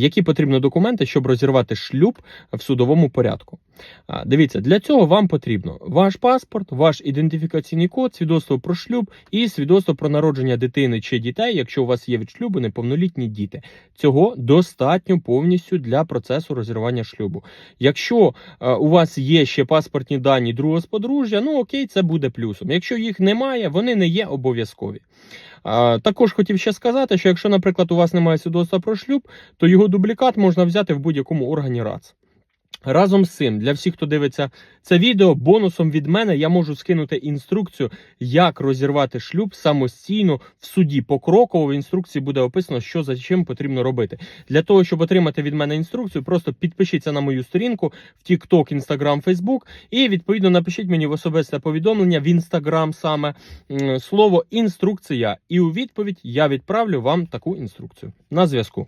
які потрібні документи, щоб розірвати шлюб в судовому порядку. Дивіться, для цього вам потрібно ваш паспорт, ваш ідентифікаційний код, свідоцтво про шлюб і свідоцтво про народження дитини чи дітей, якщо у вас є від шлюбу неповнолітні діти. Цього достатньо повністю для процесу розірвання шлюбу. Якщо е, у вас є ще паспортні дані другого з подружжя, ну окей, це буде плюсом. Якщо їх немає, вони не є обов'язкові. Також хотів ще сказати, що якщо, наприклад, у вас немає свідоцтва про шлюб, то його дублікат можна взяти в будь-якому органі РАЦ. Разом з цим, для всіх, хто дивиться це відео, бонусом від мене я можу скинути інструкцію, як розірвати шлюб самостійно в суді. Покроково в інструкції буде описано, що за чим потрібно робити. Для того, щоб отримати від мене інструкцію, просто підпишіться на мою сторінку в TikTok, Instagram, Facebook і відповідно напишіть мені в особисте повідомлення в Instagram саме слово інструкція. І у відповідь я відправлю вам таку інструкцію. На зв'язку.